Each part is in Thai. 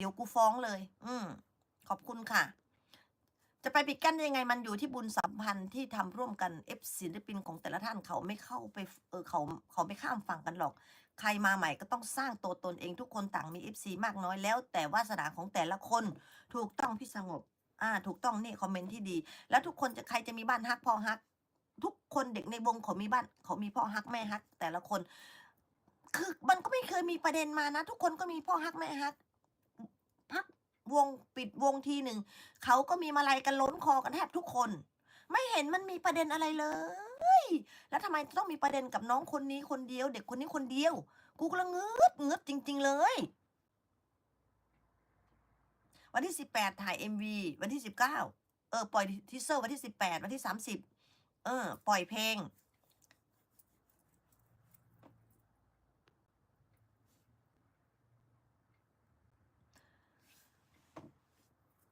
เดี๋ยวกูฟ้องเลย อืม ขอบคุณค่ะ จะไปปิดกั้นได้ยังไงมันอยู่ที่บุญสัมพันธ์ที่ทำร่วมกันเอฟศิลปินของแต่ละท่านเขาไม่เข้าไปเออเขาเขาไม่ข้ามฝั่งกันหรอก ใครมาใหม่ก็ต้องสร้างตัวตนเองทุกคนต่างมีเอฟซีมากน้อยแล้ว แต่วาสนาของแต่ละคนถูกต้องพี่สงบ อ่า ถูกต้องนี่คอมเมนต์ที่ดี แล้วทุกคนจะใครจะมีบ้านฮักพ่อฮัก ทุกคนเด็กในวงเขามีบ้าน เขามีพ่อฮักแม่ฮัก แต่ละคน คือมันก็ไม่เคยมีประเด็นมานะ ทุกคนก็มีพ่อฮักแม่ฮัก วงปิดวงทีหนึ่งเขาก็มีมาลัยกันล้นคอกันแทบทุกคน ไม่เห็นมันมีประเด็นอะไรเลย แล้วทำไมต้องมีประเด็นกับน้องคนนี้คนเดียว เด็กคนนี้คนเดียว กูกำลังงึดงึดจริง ๆ เลย วันที่สิบแปดถ่ายเอ็มวีวันที่สิบเก้าเออปล่อยทีเซอร์วันที่สิบแปดวันที่สามสิบเออ ปล่อยเพลง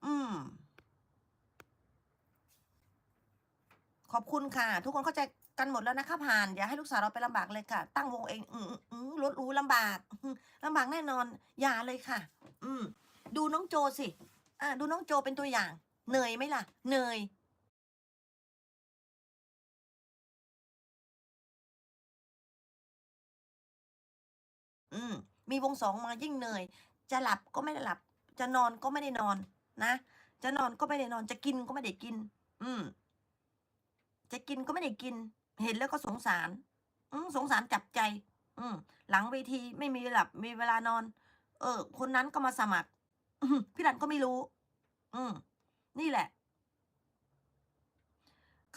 อืม ข อบคุณค่ะ ทุกคนเข้าใจกันหมดแล้วนะคะผ่าน อย่าให้ลูกสาวเราไปลำบากเลยค่ะ ตั้งวงเองอืมอืมรถรู้ลำบากลำบากแน่นอน อย่าเลยค่ะ อืม ดูน้องโจสิอ่าดูน้องโจเป็นตัวอย่างเหนื่อยไหมล่ะเหนื่อยอืม มีวงสองมายิ่งเหนื่อย จะหลับก็ไม่ได้หลับ จะนอนก็ไม่ได้นอน นะ จะนอนก็ไม่ได้นอน จะกินก็ไม่ได้กิน อืม จะกินก็ไม่ได้กิน เห็นแล้วก็สงสาร อืสงสารจับใจ อืหลังเวทีไม่มีหลับมีเวลานอน เออ คนนั้นก็มาสมัครพี่รันก็ไม่รู้ อืม นี่แหละ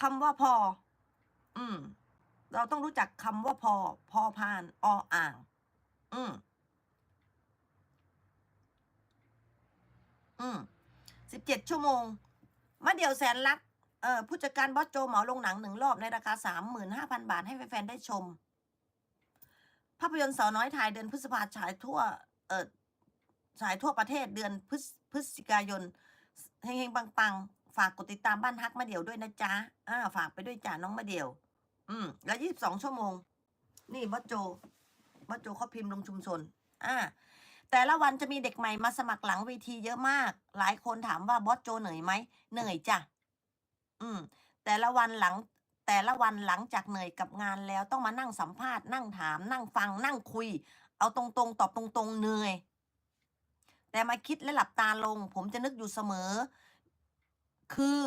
คำว่าพอ อืม เราต้องรู้จักคำว่าพอ พอพานออ่าง อืม อืมสิบเจ็ดชั่วโมง มาเดี่ยวแสนรัก เอ่อผู้จัดการบอสโจเหมาลงหนังหนึ่งรอบในราคาสามหมื่นห้าพันบาทให้แฟนๆได้ชม ภาพยนตร์สาวน้อยถ่ายเดือนพฤษภาฉายทั่ว เอ่อฉายทั่วประเทศเดือนพฤศพฤศจิกายนเฮงๆปังๆ ฝากกดติดตามบ้านฮักมาเดี่ยวด้วยนะจ๊ะอ่าฝากไปด้วยจ้าน้องมาเดี่ยว อืม แล้วยี่สิบสองชั่วโมง นี่บอสโจบอสโจเขาพิมพ์ลงชุมชน อ่า แต่ละวันจะมีเด็กใหม่มาสมัครหลังเวทีเยอะมาก หลายคนถามว่าบอสโจเหนื่อยไหมเหนื่อยจ้ะ อืม แต่ละวันหลัง แต่ละวันหลังจากเหนื่อยกับงานแล้วต้องมานั่งสัมภาษณ์นั่งถาม นั่งฟัง นั่งคุย เอาตรงๆ ตอบตรงๆเหนื่อย แต่มาคิดและหลับตาลง ผมจะนึกอยู่เสมอ คือ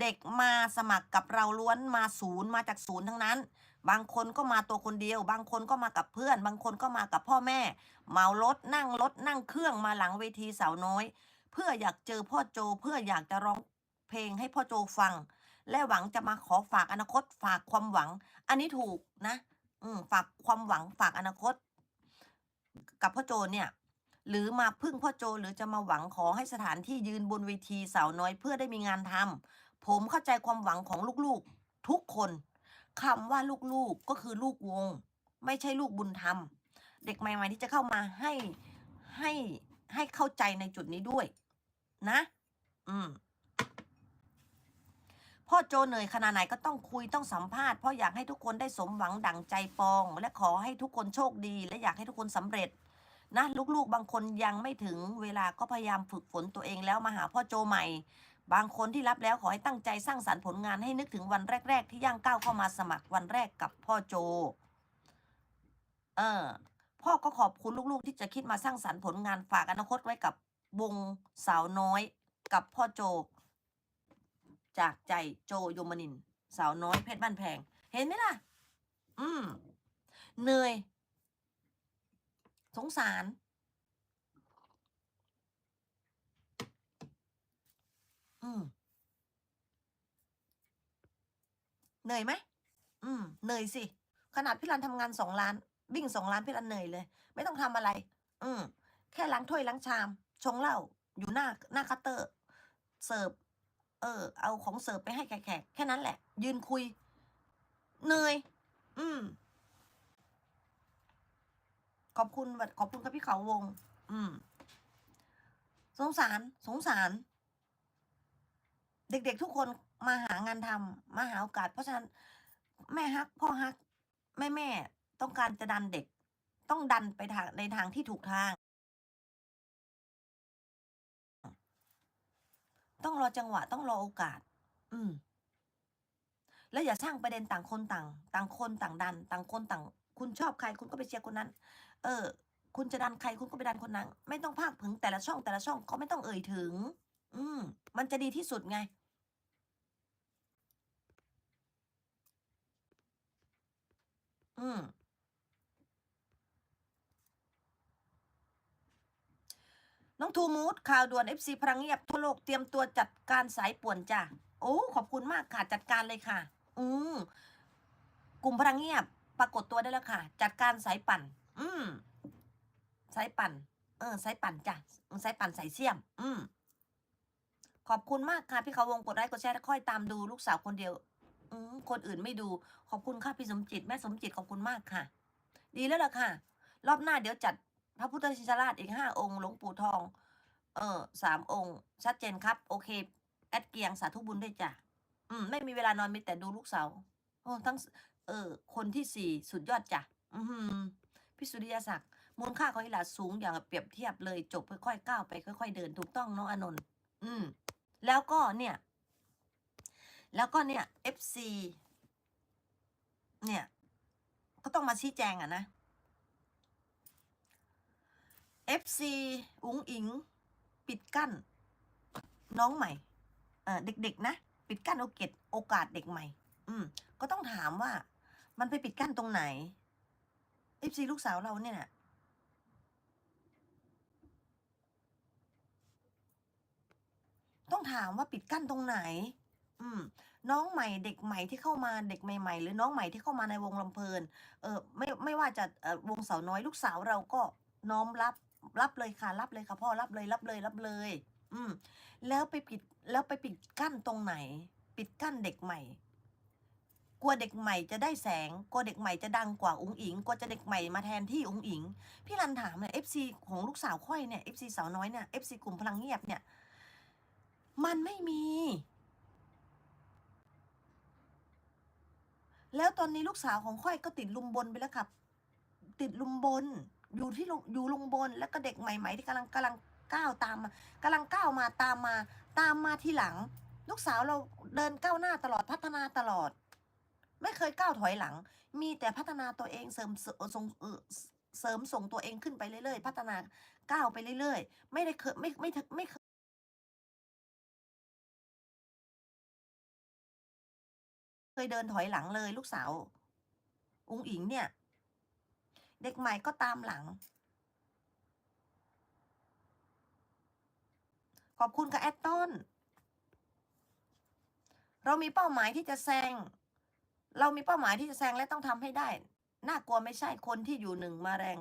เด็กมาสมัครกับเราล้วนมาศูนย์มาจากศูนย์ทั้งนั้น บางคนก็มาตัวคนเดียว บางคนก็มากับเพื่อน บางคนก็มากับพ่อแม่ เมารถนั่งรถนั่งเครื่องมาหลังเวทีสาวน้อย เพื่ออยากเจอพ่อโจเพื่ออยากจะร้อง เพลงให้พ่อโจฟัง และหวังจะมาขอฝากอนาคต ฝากความหวัง อันนี้ถูกนะ อืมฝากความหวังฝากอนาคต กับพ่อโจเนี่ย หรือมาพึ่งพ่อโจหรือจะมาหวังขอให้สถานที่ยืนบนเวทีสาวน้อยเพื่อได้มีงานทำผมเข้าใจความหวังของลูกๆ ทุกคนคำว่าลูกๆก็คือลูกวง ไม่ใช่ลูกบุญธรรม เด็กใหม่ๆที่จะเข้ามาให้ให้ให้เข้าใจในจุดนี้ด้วย นะ อืม พ่อโจเหนื่อยขนาดไหนก็ต้องคุยต้องสัมภาษณ์เพราะอยากให้ทุกคนได้สมหวังดั่งใจปอง และขอให้ทุกคนโชคดี และอยากให้ทุกคนสำเร็จนะลูกๆ บางคนยังไม่ถึงเวลาก็พยายามฝึกฝนตัวเองแล้วมาหาพ่อโจใหม่ บางคนที่รับแล้วขอให้ตั้งใจสร้างสรรค์ผลงานให้นึกถึงวันแรก ๆ ที่ย่างก้าวเข้ามาสมัครวันแรกกับพ่อโจ เออพ่อก็ขอบคุณลูกๆ ที่จะคิดมาสร้างสรรค์ผลงานฝากอนาคตไว้กับวงสาวน้อยกับพ่อโจ จากใจโจโยมนิน สาวน้อยเพชรบ้านแพง เห็นไหมล่ะ อืมเหนื่อย สงสาร อืมเหนื่อยไหม อืม เหนื่อยสิ ขนาดพี่รันทำงานสองล้าน วิ่งสองล้านพี่รันเหนื่อยเลย ไม่ต้องทำอะไร อืม แค่ล้างถ้วยล้างชาม ชงเหล้า อยู่หน้าหน้าคัตเตอร์ เสิร์ฟ เออ เอาของเสิร์ฟไปให้แขกๆแค่นั้นแหละ ยืนคุยเหนื่อยอืม ขอบคุณขอบคุณครับพี่เขาวง อืม สงสาร สงสาร เด็กๆทุกคนมาหางานทำมาหาโอกาส เพราะฉะนั้น แม่ฮัก พ่อฮัก แม่แม่ต้องการจะดันเด็ก ต้องดันไปทางในทางที่ถูกทาง ต้องรอจังหวะต้องรอโอกาส อืม แล้วอย่าสร้างประเด็นต่างคนต่าง ต่างคนต่างดัน ต่างคนต่าง คุณชอบใครคุณก็ไปเชียร์คนนั้น เออ คุณจะดันใครคุณก็ไปดันคนนั้น ไม่ต้องพากถึงแต่ละช่องแต่ละช่องเขาไม่ต้องเอ่ยถึง อืม มันจะดีที่สุดไงอืม น้องทูมูดข่าวด่วน FC พลังเงียบทั่วโลกเตรียมตัวจัดการสายป่วนจ้ะโอ้ขอบคุณมากค่ะจัดการเลยค่ะ อืมกลุ่มพลังเงียบ ปรากฏตัวได้แล้วค่ะ จัดการสายปั่น อืมสายปั่น เออสายปั่นจ้ะสายปั่นสายเสี่ยม อืมขอบคุณมากค่ะพี่เขาวงกดไลค์กดแชร์ค่อยตามดูลูกสาวคนเดียว อืมคนอื่นไม่ดู ขอบคุณค่ะพี่สมจิตแม่สมจิตขอบคุณมากค่ะ ดีแล้วล่ะค่ะ รอบหน้าเดี๋ยวจัด พระพุทธชินราชอีกห้าองค์ หลวงปู่ทอง เออสามองค์ ชัดเจนครับ โอเค แอดเกียงสาธุบุญด้วยจ้ะ อืม ไม่มีเวลานอนมีแต่ดูลูกสาวโอ้ทั้ง เออ คนที่สี่สุดยอดจ้ะ อือพี่สุริยศักดิ์มูลค่าของอิหลาสูงอย่างเปรียบเทียบเลย จบค่อยๆก้าวไปค่อย ๆ เดินถูกต้องน้องอานนท์อืม แล้วก็เนี่ย แล้วก็เนี่ย FC เนี่ย ก็ต้องมาชี้แจงอะนะ FC อุ๋งอิง ปิดกั้น น้องใหม่เออเด็กๆ นะ ปิดกั้นโอกาสโอกาสเด็กใหม่ อืม ก็ต้องถามว่า มันไปปิดกั้นตรงไหน FC ลูกสาวเราเนี่ยนะต้องถามว่าปิดกั้นตรงไหน อืม น้องใหม่เด็กใหม่ที่เข้ามาเด็กใหม่ ๆ หรือน้องใหม่ที่เข้ามาในวงลำเพลิน เออไม่ไม่ว่าจะเออวงสาวน้อยลูกสาวเราก็น้อมรับ รับเลยค่ะ รับเลยค่ะพ่อรับเลยรับเลยรับเลย อืม แล้วไปปิดแล้วไปปิดกั้นตรงไหน ปิดกั้นเด็กใหม่ กลัวเด็กใหม่จะได้แสง กลัวเด็กใหม่จะดังกว่าอุ๋งอิง กลัวจะเด็กใหม่มาแทนที่อุ๋งอิง พี่รันถามเนี่ย FC ของลูกสาวค่อยเนี่ย FC สาวน้อยเนี่ย FC กลุ่มพลังเงียบเนี่ย มันไม่มี แล้วตอนนี้ลูกสาวของค่อยก็ติดลุมบนไปแล้วครับ ติดลุมบน อยู่ที่ลุอยู่ลุมบนแล้วก็เด็กใหม่ ๆ ที่กำลังกำลังก้าวตามมากำลังก้าวมาตามมาตามมาทีหลัง ลูกสาวเราเดินก้าวหน้าตลอดพัฒนาตลอด ไม่เคยก้าวถอยหลัง มีแต่พัฒนาตัวเองเสริมเสริมส่งเสริมส่งตัวเองขึ้นไปเรื่อยๆ พัฒนาก้าวไปเรื่อยๆ ไม่ได้เคยไม่ไม่ไม่เคยเคยเดินถอยหลังเลยลูกสาวอุงอิงเนี่ย เด็กใหม่ก็ตามหลัง ขอบคุณค่ะแอดต้นเรามีเป้าหมายที่จะแซง เรามีเป้าหมายที่จะแซงและต้องทำให้ได้ น่ากลัวไม่ใช่คนที่อยู่หนึ่งมาแรง